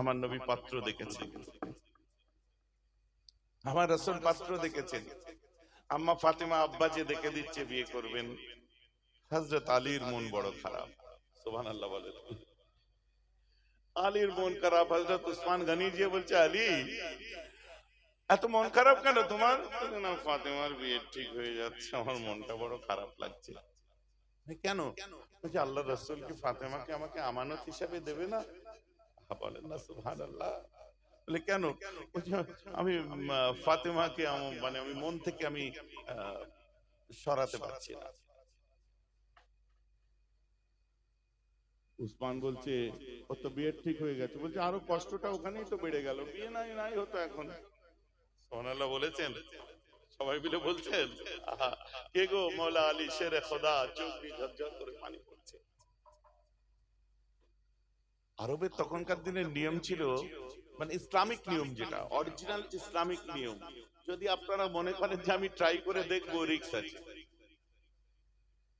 আমার নবী পাত্র দেখেছেন। আমার রসুল পাত্র দেখেছেন। আম্মা ফাতেমা আব্বা যে দেখে দিচ্ছে, বিয়ে করবেন। হজরত আলীর মন বড় খারাপ। সোহান আল্লাহ বলে আলীর মন খারাপ হজরত উসমান যে বলছে, আলী, এত মন খারাপ কেন তোমার? ফাতেমার বিয়ে ঠিক হয়ে যাচ্ছে, আমার মনটা বড় খারাপ লাগছে। কেন? আল্লাহ রসুল কি ফাতেমাকে আমাকে আমানত হিসাবে দেবে না? বলেন না সুহান আল্লাহ বলে কেন? আমি ফাতেমাকে মানে আমি মন থেকে আমি সরাতে পারছি না। উসমান বলছে ও তো বিয়ে ঠিক হয়ে গেছে। বলছে আরও কষ্টটা ওখানেই তো বেড়ে গেল। বিয়ে নাই নাই হতো এখন। সোনাল্লাহ বলেছেন? সবাই মিলে বলছেন? আহা, কে গো? মৌলা আলী শেরে খোদা চোখ দিয়ে ঝরঝর করে পানি পড়ছে আরবের তখনকার দিনের নিয়ম ছিল মানে ইসলামিক নিয়ম যেটা অরিজিনাল ইসলামিক নিয়ম। যদি আপনারা মনে করেন যে আমি ট্রাই করে দেখব রিক্স আছে।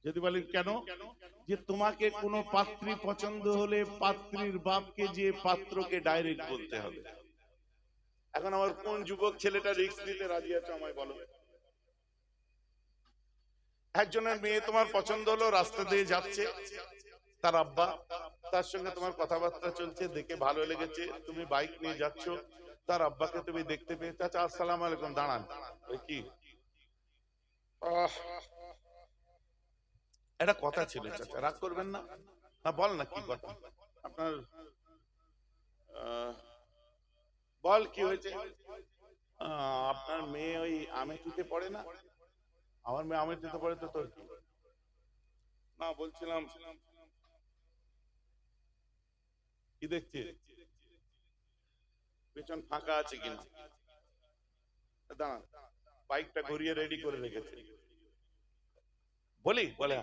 যদি বলেন কেন? যে তোমাকে কোনো পাত্রী পছন্দ হলে পাত্রীর বাপকে যে পাত্রকে ডাইরেক্ট বলতে হবে। এখন আমার কোন যুবক ছেলেটা রিক্স নিতে রাজি আছে আমায় বলো। একজনের মেয়ে তোমার পছন্দ হলো, রাস্তা দিয়ে যাচ্ছে, তার আব্বা তার সঙ্গে তোমার কথাবার্তা চলছে, দেখে ভালো লেগেছে। তুমি বাইক নিয়ে যাচ্ছ, তার আব্বাকে তুমি দেখতে পেয়ে চাচা, আসসালাম আলাইকুম, দাঁড়ান। কি? একটা কথা ছিল, চাচা, রাগ করবেন না। হ্যাঁ বল না কি কথা। আপনার বল কি হয়েছে? আপনার মেয়ে ওই আমেথিতে পড়ে না? আমার মেয়ে আমেথিতে পড়ে তো তোর না, বলছিলাম কি দেখছে পেছন ফাঁকা আছে কিনা? দাঁড়ান বাইকটা ঘুরিয়ে রেডি করে রেখেছে। বলি, বলে,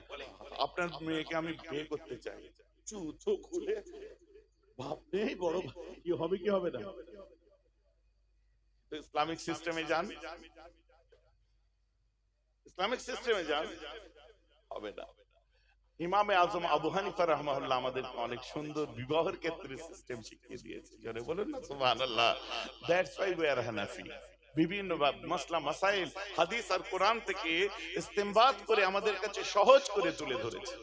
আপনার মেয়েকে আমি বিয়ে করতে চাই। চুতো খুলে। ভাব বড় কি হবে কি হবে না? ইসলামিক সিস্টেমে যান। ইসলামিক সিস্টেমে যান। হবে না। ইমামে আজম আবু হানিফা রহমাহুল্লাহ আমাদের অনেক সুন্দর বিবাহের ক্ষেত্রে সিস্টেম শিখিয়ে দিয়েছে। জোরে বলুন না, সুবহানাল্লাহ। দ্যাটস ওয়াই উই আর হানাফি বিভিন্ন মাসলা, মাসাইল, হাদিস আর কোরআন থেকে ইস্তেমবাদ করে আমাদের কাছে সহজ করে তুলে ধরেছে।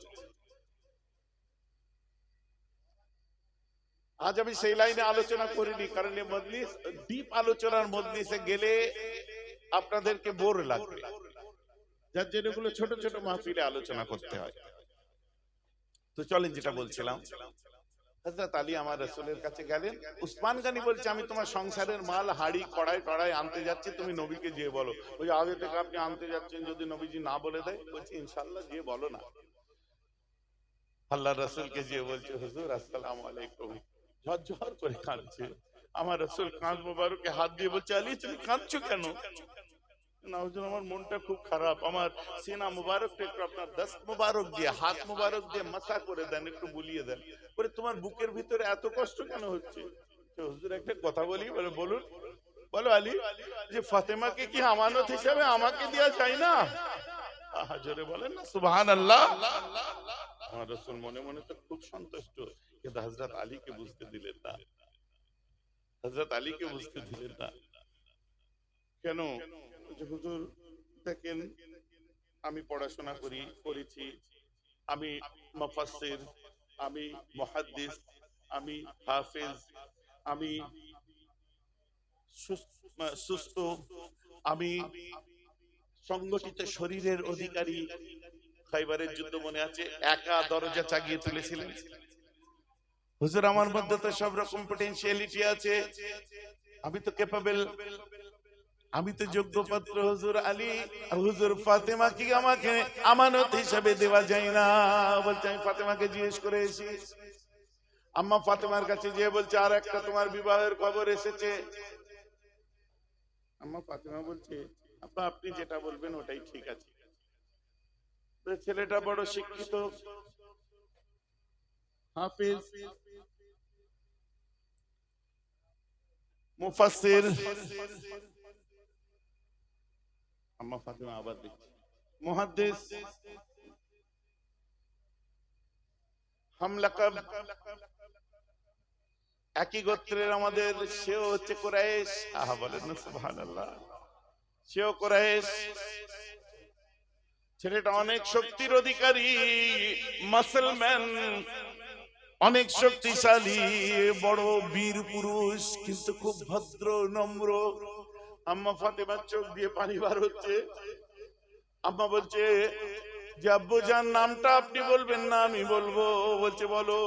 আজ আমি সেই লাইনে আলোচনা করিনি, কারণ এই মজলিস ডিপ আলোচনার মজলিসে গেলে আপনাদেরকে বোর লাগবে। যার জন্য ছোট ছোট মাহফিলে আলোচনা করতে হয়। তো চলেন যেটা বলছিলাম। হজরত আলী আমার রসুলের কাছে গেলেন। উসমান গানি বলছে আমি তোমার সংসারের মাল হাড়ি কড়াই টড়াই আনতে যাচ্ছি তুমি নবীকে গিয়ে বলো। ওই আগে থেকে আপনি আনতে যাচ্ছেন যদি নবীজি না বলে দেয় বলছি ইনশাল্লাহ গিয়ে বলো না। আল্লাহ রসুলকে গিয়ে বলছে হুজুর আসসালাম আলাইকুম। ঝরঝর করে কাঁদছে। আমার রসুল কাঁধ মোবারকে হাত দিয়ে বলছে আলী তুমি কাঁদছো কেন? হুজুর আমার মনটা খুব খারাপ। আমার সিনা মুবারকটা একটু আপনার দস্ত মুবারক দিয়ে, হাত মুবারক দিয়ে মাসা করে দেন, একটু বুলিয়ে দেন। বলে, তোমার বুকের ভিতরে এত কষ্ট কেন হচ্ছে? হুজুর একটা কথা বলি, বলে, বলুন। বলো, আলী, যে ফাতেমাকে কি আমানত হিসাবে আমাকে দেওয়া যায় না? হাজরে বলেন না সুবহান আল্লাহ আমার রসুল মনে মনে তো খুব সন্তুষ্ট, কিন্তু হজরত আলীকে বুঝতে দিলেন না। হজরত আলীকে বুঝতে দিলেন না। কেন? হুজুর দেখেন, আমি পড়াশোনা করি, করেছি। আমি মুফাসসির, আমি মুহাদ্দিস, আমি হাফেজ, আমি সুস্থ, আমি সংগঠিত শরীরের অধিকারী। খাইবারের যুদ্ধ মনে আছে, একা দরজা চাগিয়ে তুলেছিলেন। হুজুর, আমার মধ্যে তো সব রকম পটেনশিয়ালিটি আছে। আমি তো ক্যাপাবেল আমি তো যোগ্য পাত্র হুজুর আলী। আর হুজুর ফাতেমা কি আমাকে আমানত হিসাবে দেওয়া যায় না? বলছে আমি ফাতেমাকে জিজ্ঞেস করে এসি আম্মা ফাতেমার কাছে গিয়ে বলছে আর একটা তোমার বিবাহের খবর এসেছে। আম্মা ফাতেমা বলছে আব্বা আপনি যেটা বলবেন ওটাই ঠিক আছে। ছেলেটা বড় শিক্ষিত। হাফিজ। মুফাসসির। আম্মা ফাতেমা আবার দেখছি। মুহাদ্দিস হাম একই গোত্রের আমাদের সেও হচ্ছে কোরাইশ। আহা, বলেন সুবহানাল্লাহ। সেও কোরাইশ। ছেলেটা অনেক শক্তির অধিকারী মাসলম্যান অনেক শক্তিশালী, বড় বীর পুরুষ, কিন্তু খুব ভদ্র, নম্র। আম্মা ফাতেমার চোখ দিয়ে পানি বার হচ্ছে। আম্মা বলছে, যে আব্বু যার নামটা আপনি বলবেন না, আমি বলব। বলছে, বলো।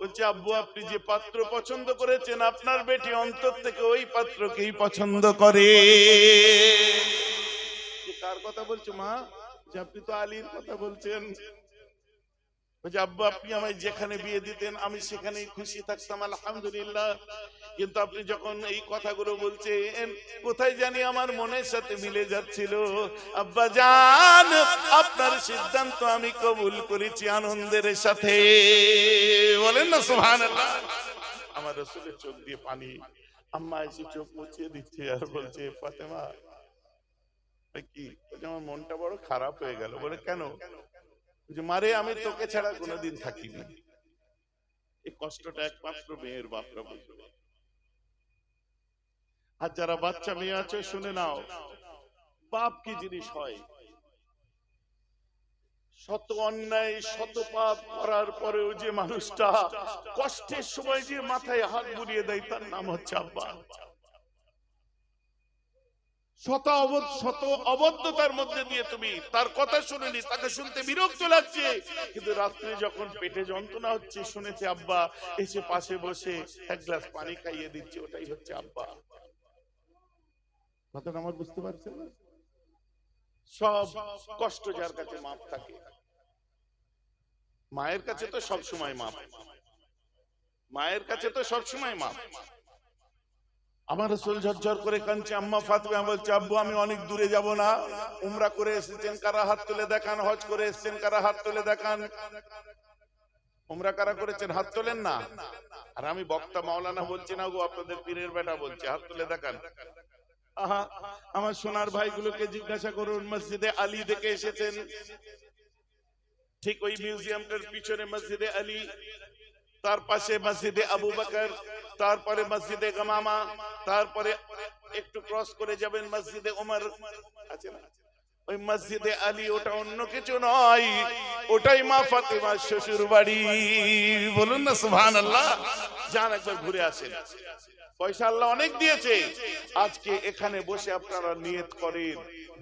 বলছে, আব্বু, আপনি যে পাত্র পছন্দ করেছেন, আপনার বেটি অন্তর থেকে ওই পাত্রকেই পছন্দ করে। কার কথা বলছো মা? যে আপনি তো আলীর কথা বলছেন। বলছে আব্বু, আপনি আমায় যেখানে বিয়ে দিতেন, আমি সেখানেই খুশি থাকতাম, আলহামদুলিল্লাহ। কিন্তু আপনি যখন এই কথাগুলো বলছেন, কোথায় জানি আমার মনের সাথে মিলে যাচ্ছিল। আব্বা জান, আপনার সিদ্ধান্ত আমি কবুল করেছি আনন্দের সাথে। বলেন না, সুবহানাল্লাহ। আমার রসুলের চোখ দিয়ে পানি। আম্মা এসে চোখ মুছিয়ে দিচ্ছে আর বলছে, ফাতেমা কি আমার মনটা বড় খারাপ হয়ে গেল। বলে, কেন? যে মারে আমি তোকে ছাড়া কোনোদিন থাকিনি এই কষ্টটা একমাত্র মেয়ের বাপরা বুঝবে। আর যারা বাচ্চা মেয়ে আছে শুনে নাও পাপ কি জিনিস হয়? শত অন্যায় শত পাপ করার পরেও যে মানুষটা কষ্টের সময় যে মাথায় হাত বুলিয়ে দেয় তার নাম হচ্ছে আব্বা। শত অবধ শত অবদ্ধতার মধ্যে দিয়ে তুমি তার কথা শুনেনি তাকে শুনতে বিরক্ত লাগছে। কিন্তু রাত্রে যখন পেটে যন্ত্রণা হচ্ছে শুনেছে আব্বা এসে পাশে বসে এক গ্লাস পানি খাইয়ে দিচ্ছে ওটাই হচ্ছে আব্বা। কথাটা আমার বুঝতে পারছেন না? সব কষ্ট যার কাছে মাপ থাকে। মায়ের কাছে তো সব সময় মাপ। মায়ের কাছে তো সব সময় মাপ। আমার রসুল ঝরঝর করে কাঁদছে, আম্মা ফাতমা বলছে, আব্বু, আমি অনেক দূরে যাব না। উমরা করে এসেছেন, কারা হাত তুলে দেখান? হজ করে এসেছেন, কারা হাত তুলে দেখান? উমরা কারা করেছেন, হাত তোলেন না? আর আমি বক্তা মাওলানা বলছি, না গো, আপনাদের পীরের বেটা বলছে, হাত তুলে দেখান। আহা, আমার সোনার ভাইগুলোকে জিজ্ঞাসা করুন, মসজিদে আলী দেখে এসেছেন। ঠিক ওই মিউজিয়ামটার পিছনে মসজিদে আলী। তার পাশে মসজিদে আবু বকর তারপরে মসজিদে গামামা তারপরে একটু ক্রস করে যাবেন মসজিদে ওমর। আছে না? ওই মসজিদে আলী, ওটা অন্য কিছু নয়, ওটাই মা ফাতেমার শ্বশুর বাড়ি। বলুন না, সুবহানাল্লাহ। যান একবার ঘুরে আসেন। পয়সা আল্লাহ অনেক দিয়েছে। আজকে এখানে বসে আপনারা নিয়ত করেন।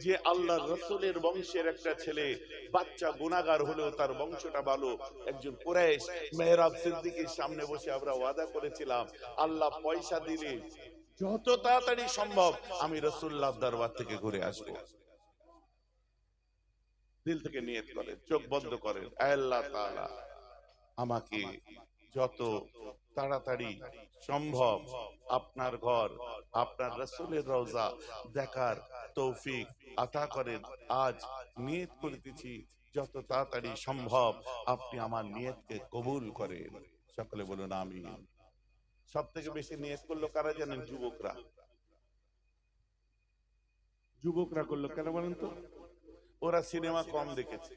যে আল্লাহ রসুলের বংশের একটা ছেলে, বাচ্চা গুনাগার হলেও তার বংশটা ভালো। একজন কুরাইশ, মেহরাব সিদ্দিকের সামনে বসে আমরা ওয়াদা করেছিলাম, আল্লাহ পয়সা দিলে যত তাড়াতাড়ি সম্ভব আমি রসুল্লাহ দরবার থেকে ঘুরে আসব। দিল থেকে নিয়ত করেন, চোখ বন্ধ করেন, আল্লাহ আমাকে যত তাড়াতাড়ি সম্ভব। আপনার ঘর আপনার রসুলের রওজা দেখার তৌফিক আতা করেন। আজ নিয়ত করিতেছি যত তাড়াতাড়ি সম্ভব আপনি আমার নিয়তকে কবুল করেন। সকলে বলুন আমি সব থেকে বেশি নিয়ত করল কারা জানেন? যুবকরা। যুবকরা করল কেন বলেন তো? ওরা সিনেমা কম দেখেছে।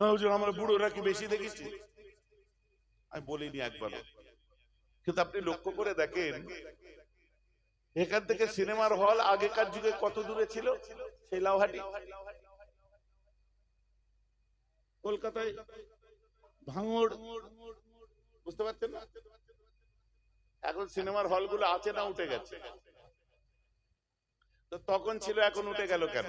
হ্যাঁ, আমরা বুড়োরা কি বেশি দেখেছি? আমি বলিনি একবার কিন্তু আপনি লক্ষ্য করে দেখেন এখান থেকে সিনেমার হল আগেকার যুগে কত দূরে ছিল? সেই লাউহাটি। কলকাতায় ভাঙড়। বুঝতে পারছেন না? এখন সিনেমার হলগুলো আছে না উঠে গেছে? তো তখন ছিল এখন উঠে গেল কেন?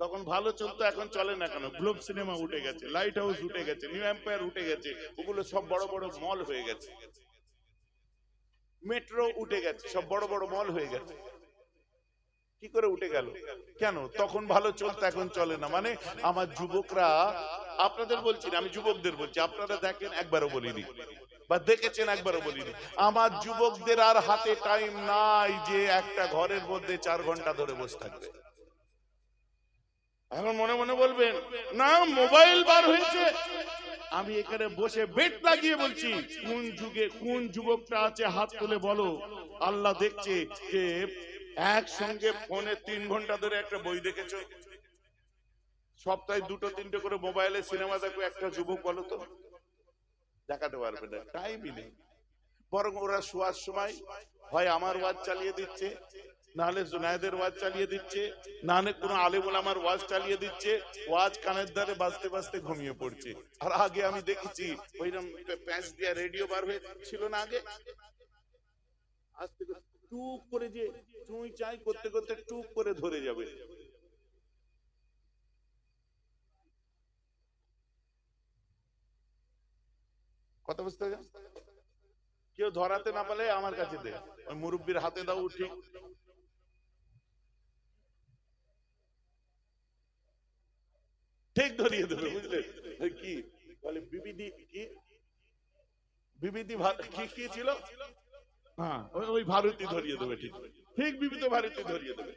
তখন ভালো চলতো এখন চলে না কেন? গ্লোব সিনেমা উঠে গেছে লাইট হাউস উঠে গেছে নিউ এম্পায়ার উঠে গেছে ওগুলো সব বড় বড় মল হয়ে গেছে। মেট্রো উঠে গেছে, সব বড় বড় মল হয়ে গেছে। কি করে উঠে গেল? কেন? তখন ভালো চলতো, এখন চলে না। মানে আমার যুবকরা, আপনাদের বলছি আমি যুবকদের বলছি, আপনারা দেখেন, একবারও বলিনি। বা দেখেছেন, একবারও বলিনি। আমার যুবকদের আর হাতে টাইম নাই যে একটা ঘরের মধ্যে চার ঘণ্টা ধরে বসে থাকবে। এখন মনে মনে বলবেন, না মোবাইল বার হয়েছে। আমি এখানে বসে বেট লাগিয়ে বলছি, কোন যুগে কোন যুবকটা আছে হাত তুলে বলো। আল্লাহ দেখছে যে একসঙ্গে ফোনে তিন ঘণ্টা ধরে একটা বই দেখেছ। সপ্তাহে দুটো তিনটে করে মোবাইলে সিনেমা দেখো, একটা যুবক বলো তো। দেখাতে পারবে না টাইমই নেই। বরং ওরা শোয়ার সময় হয় আমার ওয়াজ চালিয়ে দিচ্ছে। নাহলে জুনায়েদের ওয়াজ চালিয়ে দিচ্ছে, নাহলে কোনো আলেমুল আমার ওয়াজ চালিয়ে দিচ্ছে, ওয়াজ কানের ধারে বাজতে বাজতে ঘুমিয়ে পড়ছে। আর আগে আমি দেখেছি প্যাঁচ রেডিও বার হয়ে ছিল না আগে। টুক করে যে চুই করতে করতে টুক করে ধরে যাবে। কথা বুঝতে? কেউ ধরাতে না পারলে আমার কাছে দে। ওই মুরব্বীর হাতে দাও উঠি ঠিক ধরিয়ে দেবে বুঝলেন কি? বলে বিবিধি কি? বিবিধি কি কি ছিল? হ্যাঁ ওই- ভারতী ধরিয়ে দেবে ঠিক। ঠিক বিবিধ ভারতী ধরিয়ে দেবে।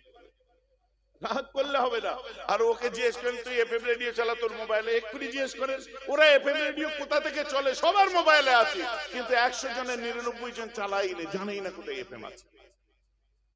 রাগ করলে হবে না। আর ওকে জিজ্ঞেস করেন তুই এফএম রেডিও চালা তোর মোবাইলে এক্ষুনি জিজ্ঞেস করেন ওরা এফএম রেডিও কোথা থেকে চলে? সবার মোবাইলে আছে। কিন্তু একশো জনের নিরানব্বই জন চালাই নেই জানেই না কোথায় এফএম আছে।